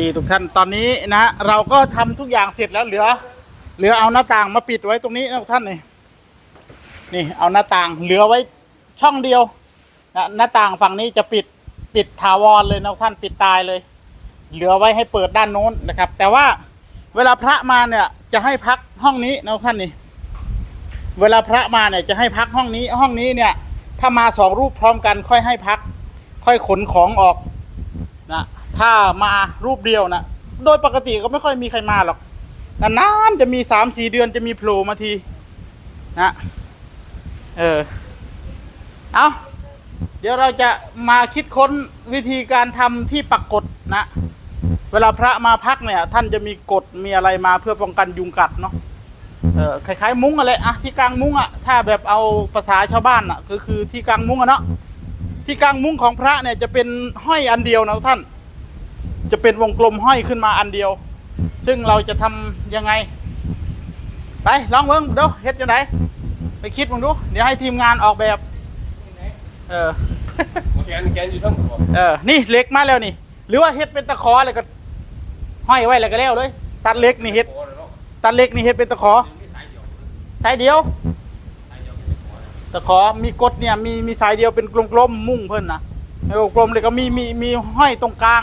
ดีทุกท่านตอนนี้นะเราก็ทำทุกอย่างเสร็จแล้วเหลือ เหลือเอาหน้าต่างมาปิดไว้ตรงนี้นะทุกท่านนี่นี่เอาหน้าต่างเหลือไว้ช่องเดียวนะหน้าต่างฝั่งนี้จะปิดปิดถาวรเลยนะทุกท่านปิดตายเลย เหลือไว้ให้เปิดด้านโน้นนะครับ แต่ว่าเวลาพระมาเนี่ยจะให้พักห้องนี้นะทุกท่านนี่เวลาพระมาเนี่ยจะให้พักห้องนี้ห้องนี้เนี่ยถ้ามาสองรูปพร้อมกันค่อยให้พัก ค่อยขนของออกนะ ถ้ามารูปเดียวนะโดยปกติก็ไม่ค่อยมีใครมาหรอกนานๆจะมีสามสี่เดือนจะมีโผล่มาทีนะเออเอาเดี๋ยวเราจะมาคิดค้นวิธีการทำที่ปักกดนะ เวลาพระมาพักเนี่ย ท่านจะมีกฎมีอะไรมาเพื่อป้องกันยุงกัดเนาะเออคล้ายๆมุ้งอะไรอะที่กลางมุ้งอะถ้าแบบเอาภาษาชาวบ้านอะก็คือที่กลางมุ้งอะเนาะที่กลางมุ้งของพระเนี่ยจะเป็นห้อยอันเดียวนะท่าน จะเป็นวงกลมห้อยขึ้นมาอันเดียว ซึ่งเราจะทำยังไง ไปลองเบิ่งดูเฮ็ดยังไงไปคิดมึงดู เดี๋ยวให้ทีมงานออกแบบ เออแกนแกนอยู่ทั้งหัวเออ นี่เหล็กมาแล้วนี่ หรือว่าเฮ็ดเป็นตะขออะไรก็ห้อยไว้แล้วก็แล้วเลย ตัดเหล็กนี่เฮ็ดโอ้แล้วเนาะตัดเหล็กนี่เฮ็ดเป็นตะขอมีสายเดียวสายเดียวสายเดียวเป็นหัวนะตะขอ มีกดเนี่ย มีมีสายเดียวเป็นกลมๆ มุ่งเพิ่นนะเออกลมเลยก็มีมีมีห้อยตรงกลาง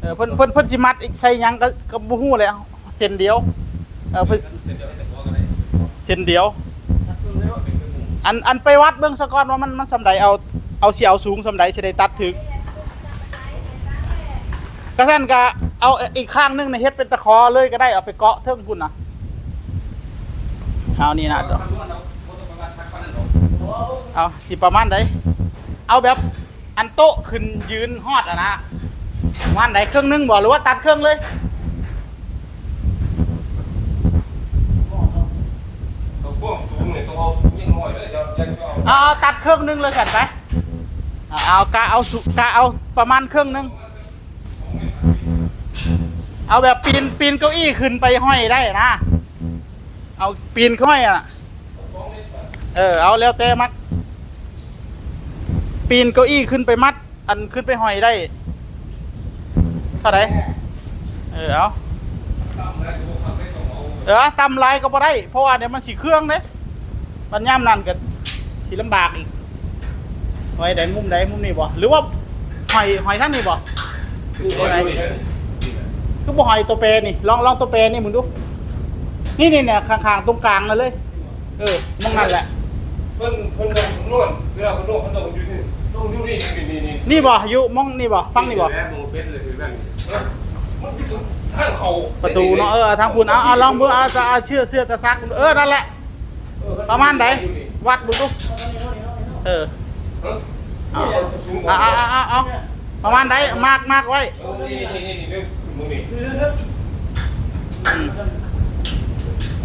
เออเพิ่นเพิ่นเพิ่นสิมัดอีกใส่หยังก็ก็บ่ฮู้เลยเส้นเดียวเออเพิ่นเส้นเดียวเส้นเดียว อันอันไปวัดเบิ่งซะก่อนว่ามันมันสำใดเอาเอาสิเอาสูงสำใดสิได้ตัดถึงก็ซั่นก็เอาอีกข้างหนึงในะเฮ็ดเป็นตะขอเลยก็ได้เอาไปเกาะเทิงพุ่นน่ะเอานี่นะเอาม้วนี้นตรงกลางทักปานนั้นดอกเอาสิประมาณใดเอาแบบอันโต๊ะขึ้นยืนฮอดอะนะ ประมาณใดเครื่องหนึงบ่หรือว่าตัดเครื่องเลยตัวพ่วงสูงเนี่ยตัวเอายิ่งน้อยเลยจะจะจะเอาเอาเอาตัดเครื่องหนึงเลยกันไปเอาเอากะเอาสุกะเอาประมาณเครื่องหนึงเอาแบบปีนปีนเก้าอี้ขึ้นไปห้อยได้นะ เอาปีนห้อยอะ เออเอาแล้วแต่มัดปีนเก้าอี้ขึ้นไปมัด อันขึ้นไปห้อยได้ เท่าไหร่เออเอาตามแล้วตัวขับไปต้องเอาเออตำลายก็บ่ได้ เพราะว่าเดี๋ยวมันสีเครื่องเด้มันย่ำนั่นกันสีลำบากอีกหอยใดมุมใดมุมนี้บ่หรือว่าหอยหอยท่านนี่บ่ตัวไหนคือบ่หอยตัวเปรนี่ลองลองตัวเปรนี่มึงดู นี่นี่เนี่ยข้างๆตรงกลางนั่นเลย เออมองนั่นแหละเพิ่นเพิ่นต้องนวดเวลาเพิ่นนวดเพิ่นต้องอยู่นี่ต้องอยู่นี่นี่นี่นี่นี่บ่อยู่มองนี่บ่ฟังนี่บ่แหละมึงเป็นเลยคือแบบนี้เออมันอยู่ ทางเขาประตูเนาะเออทางคุณเอาเอาลองเบิ่งเอาจะเอาเชื่อเสื้อตะซักเออนั่นแหละเออประมาณใดวัดบุดูเออเออเอาเอาเอาเอาเอาประมาณใดมากมากไว้เออนี่นี่นี่นี่มึงนี่อืม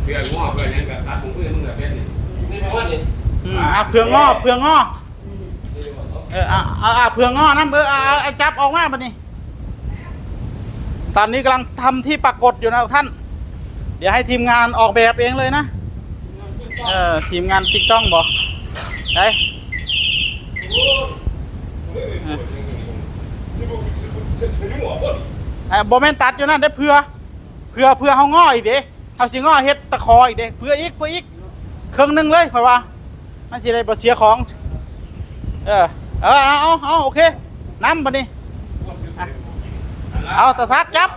เพื่อนง้อเพื่อนยังกับตัดผมเพื่อนมึงกับเป็นนี่นี่ประมาณนี้อืมเอาเพื่องงอเพื่องงอนี่ประมาณนี้เออเอาเอาเอาเพื่องงอน้ำเออเอาเอาเอาจับออกมาบัดนี้ ตอนนี้กำลังทำที่ปรากฏอยู่นะท่าน เดี๋ยวให้ทีมงานออกแบบเองเลยนะ เออทีมงานติ๊กต้องบอกไอ้ไอ้บอแมนตัดอยู่นั่นได้เพื่อ เพื่อเพื่อเขาง้ออีกเด้เอาสิง้อเฮ็ดตะคออีกเด้เพื่ออีกเพื่ออีกเครื่องหนึงเลยค่อยว่ามันสิได้บ่เสียของ เออ เออเอาเอาโอเคน้ำบัดนี้ เอาตะซักจับ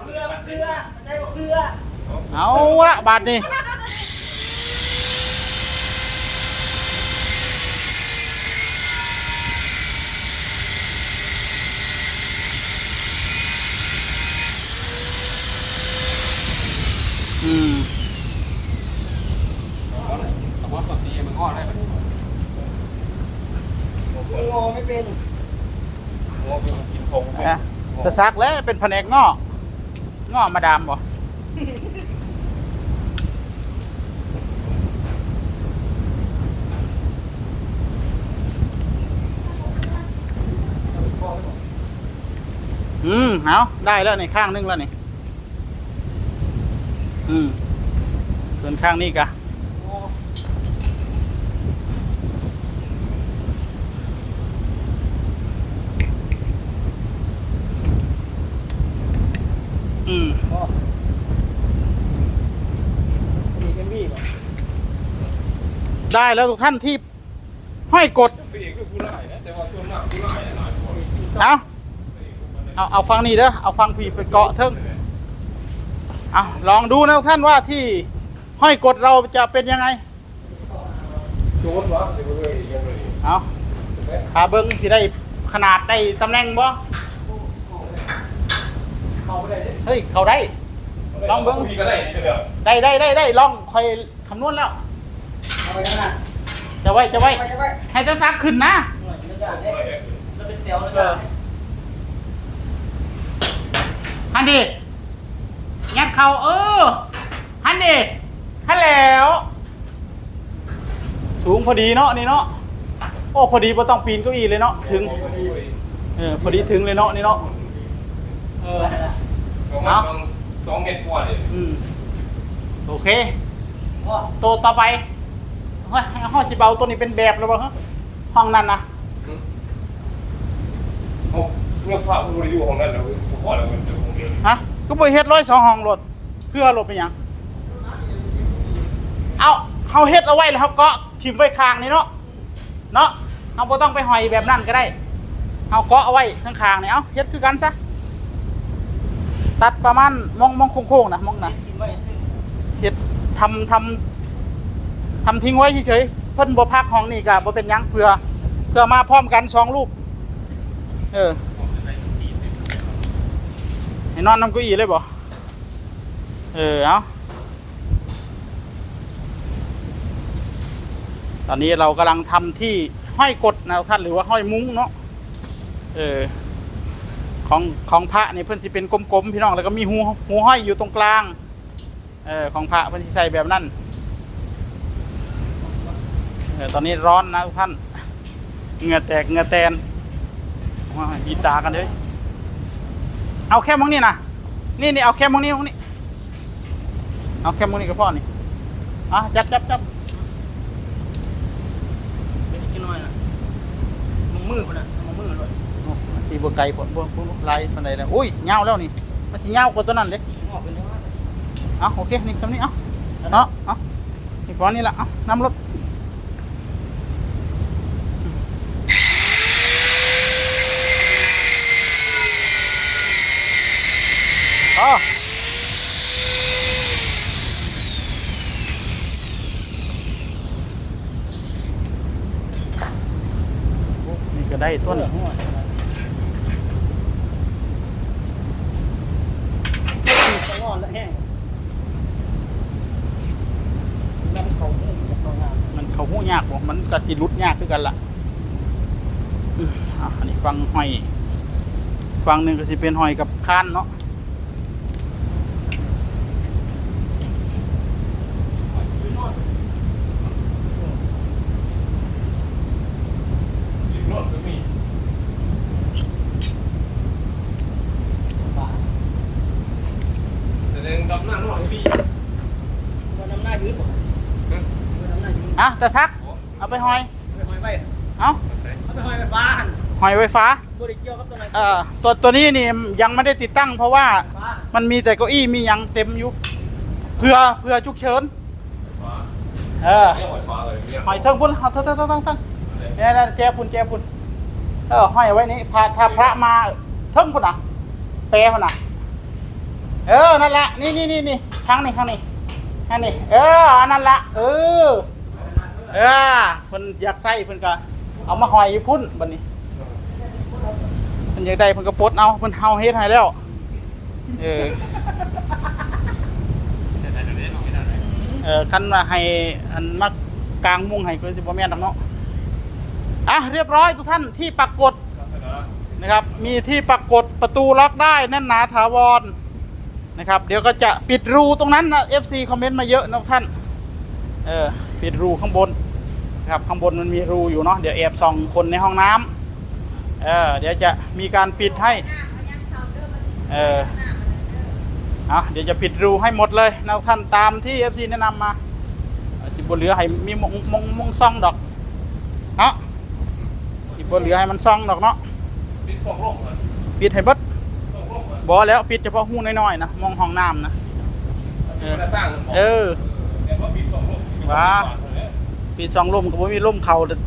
เอาละบาทนี้อืม เอาวัดปกติมันง้อได้ไหม งอไม่เป็น ง้อเป็นกินผง นะ ตะซักแล้วเป็นแผนกง้อง้อมาดามบ่อืมเอาได้แล้วในข้างนึงแล้วนี่ อืม ส่วนข้างนี้กะ อืม อ๋อมีเอ็มวีป่ะ ได้แล้วทุกท่านที่ห้อยกดพี่เอกคือผู้ร้ายนะแต่ว่าส่วนมากผู้ร้ายหน่อยพวกนี้เอาเอาเอาฟังนี่เด้อเอาฟังพี่ไปเกาะเทิงเอาลองดูนะทุกท่านว่าที่ห้อยกดเราจะเป็นยังไงโจรวะเดี๋ยวเลยยังเลยเอาขาเบิ้งสิได้ขนาดได้ตำแหน่งบ่เข้าไม่ได้เฮ้ยเขาได้ลองเบิ่งมีก็ได้เดี๋ยวได้ได้ได้ได้ลองคอยคำนวณแล้วเอา ไปกันนะจะไว้จะไว้ไปจะไปให้จะซักขึ้นนะหน่อยไม่ได้เนี่ยแล้วเป็นเตียวเลยเออฮันดีงัดเขาเออฮันดีฮันแล้ว สูงพอดีเนาะนี่เนาะโอ้พอดีไ่ต้องปีนเก้าอี้เลยเนาะถึงเออพอดีถึงเลยเนาะนี่เนาะเออประมาณสองเมตรกว่าเลยอืมโอเคอ๋อตัวต่อไป เฮ้ยให้ห้องสิเบาตัวนี้เป็นแบบหรือเปล่าฮะห้องนั้นนะเขาเรื่องภาพผู้อยู่ของนั้นแล้วพ่อเราเป็นเจ้าของเดียวฮะก็ไปเฮ็ดร้อยสองห้องรถเพื่อรถเป็นหยังเอาเฮาเฮ็ดเอาไว้แล้วเฮาเกาะทิ่มไว้ข้างนี่เนาะเนาะเฮาบ่ต้องไปหอยแบบนั้นก็ได้เฮาเกาะเอาไว้ข้างๆนี่เอาเฮ็ดคือกันซะตัดประมาณมองมองโค้งๆนะมองนะกินไว้ซึ่งเฮ็ดทำทำ ทำทิ้งไว้เฉยๆเพิ่นบ่พักห้องนี่ก็บ่เป็นหยังเพื่อเพื่อมาพร้อมกันสองรูปเออให้นอนน้ำเก้าอี้เลยบ่เออเอาตอนนี้เรากำลังทำที่ห้อยกดนะท่านหรือว่าห้อยมุ้งเนาะเออของของพระนี่เพิ่นสิเป็นกลมๆพี่น้องแล้วก็มีหูหูห้อยอยู่ตรงกลางเออของพระเพิ่นสิใส่แบบนั้น เออตอนนี้ร้อนนะทุกท่านเหงื่อแตกเหงื่อแตนว้าวดีตากันเลยเอาแค่มองนี่นะนี่นี่เอาแค่มองนี่มองนี่เอาแค่มองนี่ก็พอนี่อะจับจับจับเป็นกินน้อยนะมึงมือคนน่ะมึงมือเลยโอ้ตีบัวไก่ปวดบัวบัวลายปันใดแล้วอุ้ยเงาแล้วนี่มันสิเงากว่าตัวนั้นเด็กงอกเป็นยังไงเอาโอเคนี่คำนี้เอาเนาะเอานี่พอนี่ละเอาน้ำรถ อ๋อโอ้นี่ก็ได้ต้นหัวงอนแล้วแห้งน้ำเขาเนี่ยจะเข้างานมันเขาหูยากบ่มันก็สิรุดยากคือกันล่ะอืมอะอันนี้ฟังหอย ฟังหนึ่งก็สิเป็นหอยกับคานเนาะ รถก็มี ป่า แต่ยังดำหน้าหน่อยพี่ วันน้ำหน้ายืดบ่วัน น้ำหน้ายืดอะตะซัก เอาไปหอยไปหอยไปเอาเอาไปหอยไปฟ้าหันหอยไฟฟ้าบริเกี่ยวกับตัวไหนเอ่อตัวตัวนี้นี่ยังไม่ได้ติดตั้ง เพราะว่าฟ้ามันมีแต่เก้าอี้มีหยังเต็มอยู่เพื่อเพื่อฉุกเฉินฟ้าเออไม่หอยฟ้าเลยเนี่ยหอยเทิงพุ่นเอาเทิงเทิงเทิงเทิงเทิงเนี่ยนะแจพุ่นแจพุ่นเออห้อยไว้นี่พาถ้าพระมาเทิงพุ่นอะแปรพุ่นอะเออนั่นละนี่นี่นี่นี่ข้างนี้ข้างนี้ข้างนี้เอออันนั่นละเออ เออเพิ่นอยากใส่เพิ่นก็เอามาหอยอยู่พุ่นบัดนี้เพิ่นอยากได้เพิ่นก็ปลดเอาเพิ่นเฮาเฮ็ดให้แล้ว เออเออคันว่าให้อันมักกลางมุ้งให้ก็สิบ่แม่นดอกเนาะอะเรียบร้อยทุกท่านที่ปรากฏนะครับ มีที่ปรากฏประตูล็อกได้แน่นหนาถาวรนะครับ เดี๋ยวก็จะปิดรูตรงนั้นนะ FC คอมเมนต์มาเยอะนะท่าน เออ ปิดรูข้างบนนะครับข้างบนมันมีรูอยู่เนาะเดี๋ยวแอบส่องคนในห้องน้ำเออเดี๋ยวจะมีการปิดให้เออเอาเดี๋ยวจะปิดรูให้หมดเลยนะทุกท่านตามที่ FC แนะนำมาสิบบนเหลือให้มีมงมงมงซ่องดอกเนาะสิบบนเหลือให้มันซ่องดอกเนาะปิดฟองร่มก่อนปิดให้บดฟองร่มก่อนบอแล้วปิดเฉพาะหูน้อยๆนะมองห้องน้ำนะเออ ว้าปิดสองลมก็บ่มีลมเขาเด้อ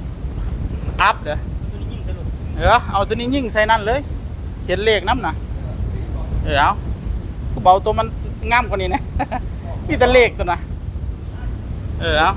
อัพเด้อเออเอาตัวนี้ยิ่งใส่นั่นเลย เห็นเลขน้ำนะเออเอากระเป๋าตัวมันงามกว่านี้นะมีแต่เลขตัวนะเออเอา